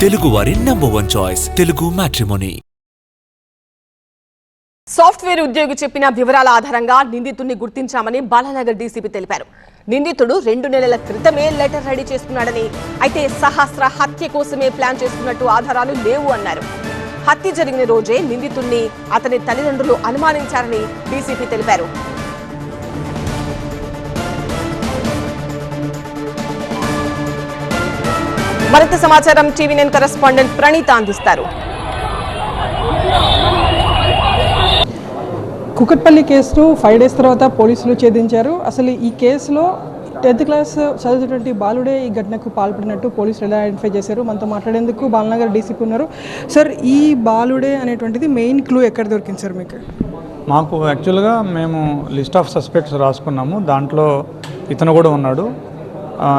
తెలుగువారి number one choice Telugu matrimony software ఉద్యోగి చెప్పిన వివరాల ఆధారంగా నిందితుడిని గుర్తించామని బాలానగర్ డీసీపీ తెలిపారు. నిందితుడు రెండు నెలల క్రితమే లెటర్ రెడీ చేసుకున్నాడని అయితే సహస్ర హత్య కోసమే ప్లాన్ చేసుకున్నట్టు ఆధారాలు లేవు అన్నారు. హత్య జరిగిన రోజే నిందితుడిని అతని తల్లిదండ్రులు అనుమానించారని డీసీపీ తెలిపారు. మరింత సమాచారం టీవీ నైన్ కరెస్పాండెంట్ ప్రణీత అందిస్తారు. కుకట్పల్లి కేసును ఫైవ్ డేస్ తర్వాత పోలీసులు ఛేదించారు. అసలు ఈ కేసులో టెన్త్ క్లాస్ చదువుతున్నటువంటి బాలుడే ఈ ఘటనకు పాల్పడినట్టు పోలీసులు ఎలా ఐడెంటిఫై చేశారు? మనతో మాట్లాడేందుకు బాలనగర్ డీసీపీ ఉన్నారు. సార్ ఈ బాలుడే అనేటువంటిది మెయిన్ క్లూ ఎక్కడ దొరికింది సార్ మీకు? మాకు యాక్చువల్గా మేము లిస్ట్ ఆఫ్ సస్పెక్ట్స్ రాసుకున్నాము. దాంట్లో ఇతను కూడా ఉన్నాడు.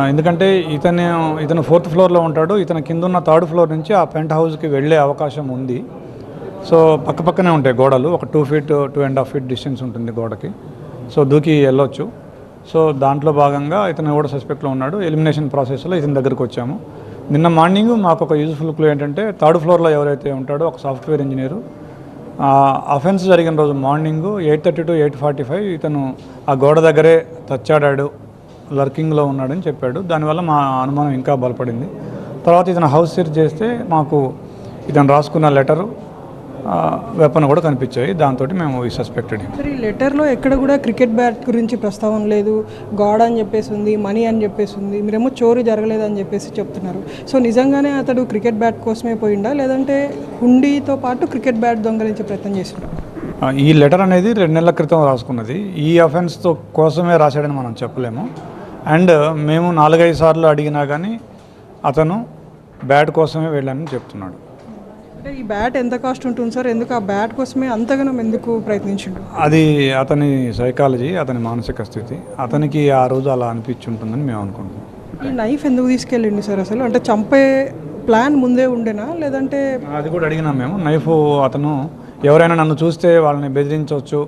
ఎందుకంటే ఇతను ఇతను ఫోర్త్ ఫ్లోర్లో ఉంటాడు. ఇతను కింద ఉన్న థర్డ్ ఫ్లోర్ నుంచి ఆ పెంట్ హౌస్కి వెళ్ళే అవకాశం ఉంది. సో పక్క పక్కనే ఉంటాయి గోడలు. ఒక two feet two and half feet distance ఉంటుంది గోడకి. సో దూకి వెళ్ళొచ్చు. సో దాంట్లో భాగంగా ఇతను కూడా సస్పెక్ట్లో ఉన్నాడు. ఎలిమినేషన్ ప్రాసెస్లో ఇతని దగ్గరికి వచ్చాము. నిన్న మార్నింగ్ మాకు ఒక యూజ్ఫుల్ క్లూ ఏంటంటే థర్డ్ ఫ్లోర్లో ఎవరైతే ఉంటాడో ఒక సాఫ్ట్వేర్ ఇంజనీరు అఫెన్స్ జరిగిన రోజు morning eight thirty to eight forty five ఇతను ఆ గోడ దగ్గరే తచ్చాడాడు. లర్కింగ్లో ఉన్నాడని చెప్పాడు. దానివల్ల మా అనుమానం ఇంకా బలపడింది. తర్వాత ఇతను హౌస్ సెర్చ్ చేస్తే మాకు ఇతను రాసుకున్న లెటరు వెపన్ కూడా కనిపించాయి. దాంతో మేము ఈ సస్పెక్టెడ్ సార్ ఈ లెటర్లో ఎక్కడ కూడా క్రికెట్ బ్యాట్ గురించి ప్రస్తావన లేదు. గాడ్ అని చెప్పేసి ఉంది మనీ అని చెప్పేసి ఉంది. మీరేమో చోరీ జరగలేదు అని చెప్పేసి చెప్తున్నారు. సో నిజంగానే అతడు క్రికెట్ బ్యాట్ కోసమే పోయిండా? లేదంటే హుండీతో పాటు క్రికెట్ బ్యాట్ దొంగలించే ప్రయత్నం చేసిండా? ఆ, ఈ లెటర్ అనేది రెండు నెలల క్రితం రాసుకున్నది. ఈ అఫెన్స్తో కోసమే రాశాడని మనం చెప్పలేము. అండ్ మేము నాలుగైదు సార్లు అడిగినా కానీ అతను బ్యాట్ కోసమే వెళ్ళానని చెప్తున్నాడు. అంటే ఈ బ్యాట్ ఎంత కాస్ట్ ఉంటుంది సార్? ఎందుకు ఆ బ్యాట్ కోసమే అంతగానం ఎందుకు ప్రయత్నించిండు? అది అతని సైకాలజీ అతని మానసిక స్థితి. అతనికి ఆ రోజు అలా అనిపించి ఉంటుందని మేము అనుకుంటున్నాం. ఈ నైఫ్ ఎందుకు తీసుకెళ్ళింది సార్ అసలు? అంటే చంపే ప్లాన్ ముందే ఉండేనా? లేదంటే అది కూడా అడిగినాం మేము. నైఫ్ అతను ఎవరైనా నన్ను చూస్తే వాళ్ళని బెదిరించవచ్చు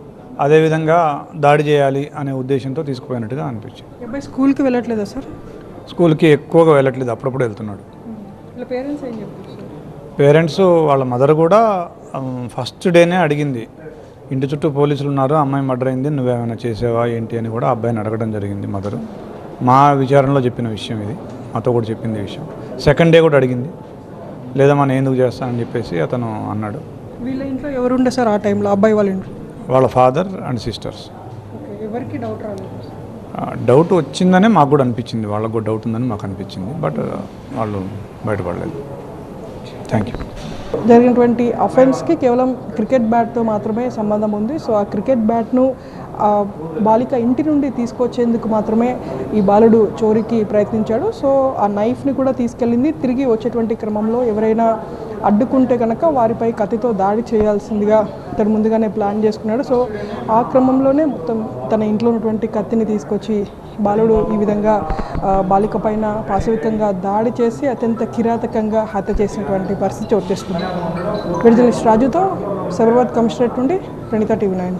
అదేవిధంగా దాడి చేయాలి అనే ఉద్దేశంతో తీసుకుపోయినట్టుగా అనిపించింది. అబ్బాయి స్కూల్కి వెళ్ళట్లేదా సార్? స్కూల్కి ఎక్కువగా వెళ్ళట్లేదు అప్పుడప్పుడు వెళ్తున్నాడు. పేరెంట్స్ వాళ్ళ మదర్ కూడా ఫస్ట్ డేనే అడిగింది. ఇంటి చుట్టూ పోలీసులు ఉన్నారు అమ్మాయి మర్డర్ అయింది నువ్వేమైనా చేసావా ఏంటి అని కూడా అబ్బాయిని అడగడం జరిగింది మదర్. మా విచారణలో చెప్పిన విషయం ఇది మాతో కూడా చెప్పింది విషయం. సెకండ్ డే కూడా అడిగింది లేదమ్మా నేను ఎందుకు చేస్తానని చెప్పేసి అతను అన్నాడు. వీళ్ళ ఇంట్లో ఎవరు ఉండే సార్ ఆ టైంలో? అబ్బాయి వాళ్ళ ఇంట్లో? వాళ్ళ ఫాదర్ అండ్ సిస్టర్స్. ఓకే ఎవరికి డౌట్ రాలేదు? డౌట్ వచ్చిందనే మాకు కూడా అనిపించింది. వాళ్ళకు కూడా డౌట్ ఉందని మాకు అనిపించింది. బట్ వాళ్ళు బయటపడలేదు. థ్యాంక్ యూ జరిగినటువంటి అఫెన్స్కి కేవలం క్రికెట్ బ్యాట్తో మాత్రమే సంబంధం ఉంది. సో ఆ క్రికెట్ బ్యాట్ను ఆ బాలిక ఇంటి నుండి తీసుకొచ్చేందుకు మాత్రమే ఈ బాలుడు చోరీకి ప్రయత్నించాడు. సో ఆ నైఫ్ని కూడా తీసుకెళ్ళింది. తిరిగి వచ్చేటువంటి క్రమంలో ఎవరైనా అడ్డుకుంటే కనుక వారిపై కత్తితో దాడి చేయాల్సిందిగా తను ముందుగానే ప్లాన్ చేసుకున్నాడు. సో ఆ క్రమంలోనే మొత్తం తన ఇంట్లో ఉన్నటువంటి కత్తిని తీసుకొచ్చి బాలుడు ఈ విధంగా బాలిక పైన పాశవికంగా దాడి చేసి అత్యంత కిరాతకంగా హత్య చేసినటువంటి పరిస్థితి చోటు విడుదల రాజుతో సైబరాబాద్ కమిషనరేట్ నుండి ప్రణిత టీవీ నైన్.